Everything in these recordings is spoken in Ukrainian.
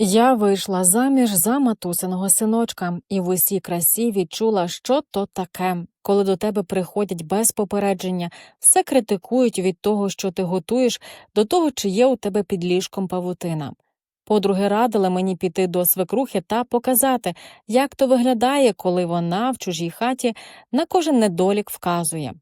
Я вийшла заміж за матусиного синочка і в усій красі відчула, що то таке, коли до тебе приходять без попередження, все критикують від того, що ти готуєш, до того, чи є у тебе під ліжком павутина. Подруги радили мені піти до свекрухи та показати, як то виглядає, коли вона в чужій хаті на кожен недолік вказує.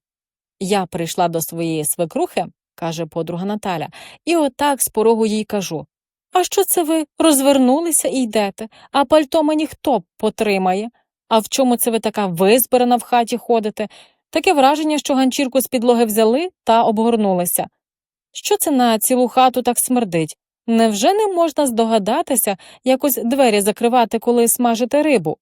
Я прийшла до своєї свекрухи, каже подруга Наталя, і отак з порогу їй кажу. А що це ви розвернулися і йдете, а пальто мені хто потримає? А в чому це ви така визбирана в хаті ходите? Таке враження, що ганчірку з підлоги взяли та обгорнулися. Що це на цілу хату так смердить? Невже не можна здогадатися якось двері закривати, коли смажите рибу?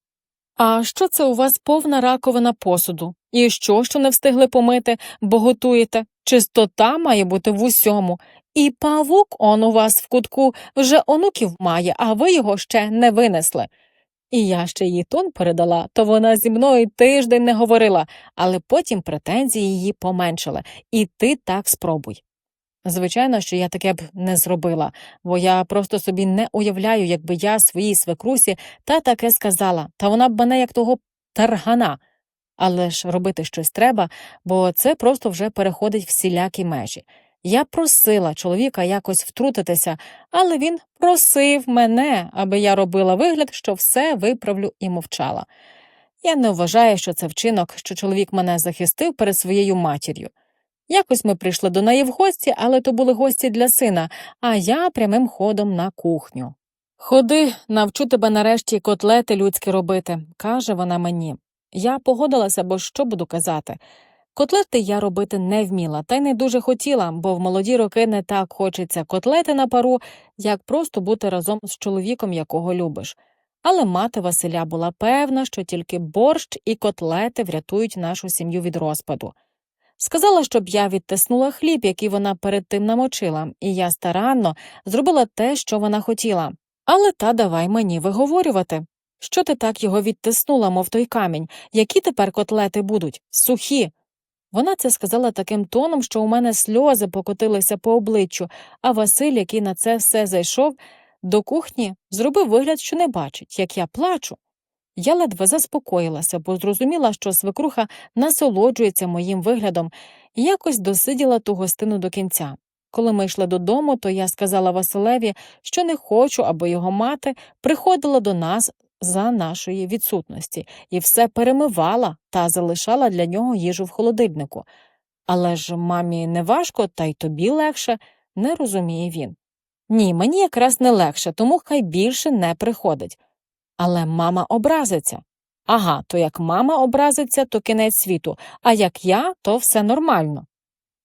А що це у вас повна раковина посуду? І що, що не встигли помити, бо готуєте? Чистота має бути в усьому. І павук он у вас в кутку вже онуків має, а ви його ще не винесли. І я ще її тон передала, то вона зі мною тиждень не говорила, але потім претензії її поменшили, і ти так спробуй. Звичайно, що я таке б не зробила, бо я просто собі не уявляю, якби я своїй свекрусі та таке сказала, та вона б мене як того таргана. Але ж робити щось треба, бо це просто вже переходить всілякі межі. Я просила чоловіка якось втрутитися, але він просив мене, аби я робила вигляд, що все виправлю і мовчала. Я не вважаю, що це вчинок, що чоловік мене захистив перед своєю матір'ю. Якось ми прийшли до неї в гості, але то були гості для сина, а я прямим ходом на кухню. Ходи, навчу тебе нарешті котлети людські робити, каже вона мені. Я погодилася, бо що буду казати. Котлети я робити не вміла, та й не дуже хотіла, бо в молоді роки не так хочеться котлети на пару, як просто бути разом з чоловіком, якого любиш. Але мати Василя була певна, що тільки борщ і котлети врятують нашу сім'ю від розпаду. Сказала, щоб я відтиснула хліб, який вона перед тим намочила, і я старанно зробила те, що вона хотіла. Але та давай мені виговорювати. Що ти так його відтиснула, мов той камінь? Які тепер котлети будуть? Сухі. Вона це сказала таким тоном, що у мене сльози покотилися по обличчю, а Василь, який на це все зайшов, до кухні зробив вигляд, що не бачить, як я плачу. Я ледве заспокоїлася, бо зрозуміла, що свекруха насолоджується моїм виглядом і якось досиділа ту гостину до кінця. Коли ми йшли додому, то я сказала Василеві, що не хочу, аби його мати приходила до нас за нашої відсутності і все перемивала та залишала для нього їжу в холодильнику. Але ж мамі не важко, та й тобі легше, не розуміє він. Ні, мені якраз не легше, тому хай більше не приходить. Але мама образиться. Ага, то як мама образиться, то кінець світу, а як я, то все нормально.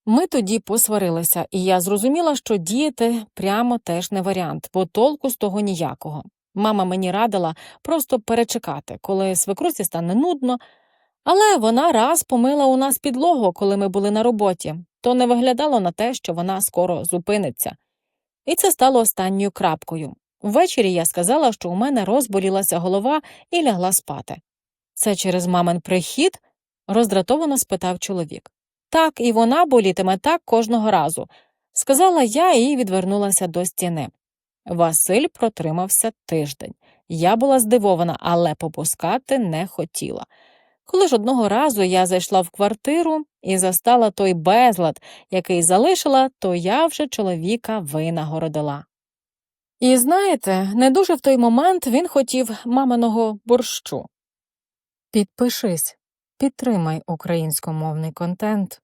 Ми тоді посварилися, і я зрозуміла, що діяти прямо теж не варіант, бо толку з того ніякого. Мама мені радила просто перечекати, коли свекрусі стане нудно, але вона раз помила у нас підлогу, коли ми були на роботі, то не виглядало на те, що вона скоро зупиниться. І це стало останньою крапкою. Ввечері я сказала, що у мене розболілася голова і лягла спати. Це через мамин прихід? роздратовано спитав чоловік. Так, і вона болітиме так кожного разу, сказала я і відвернулася до стіни. Василь протримався тиждень. Я була здивована, але попускати не хотіла. Коли ж одного разу я зайшла в квартиру і застала той безлад, який залишила, то я вже чоловіка винагородила. І знаєте, не дуже в той момент він хотів маминого борщу. Підпишись, підтримай українськомовний контент.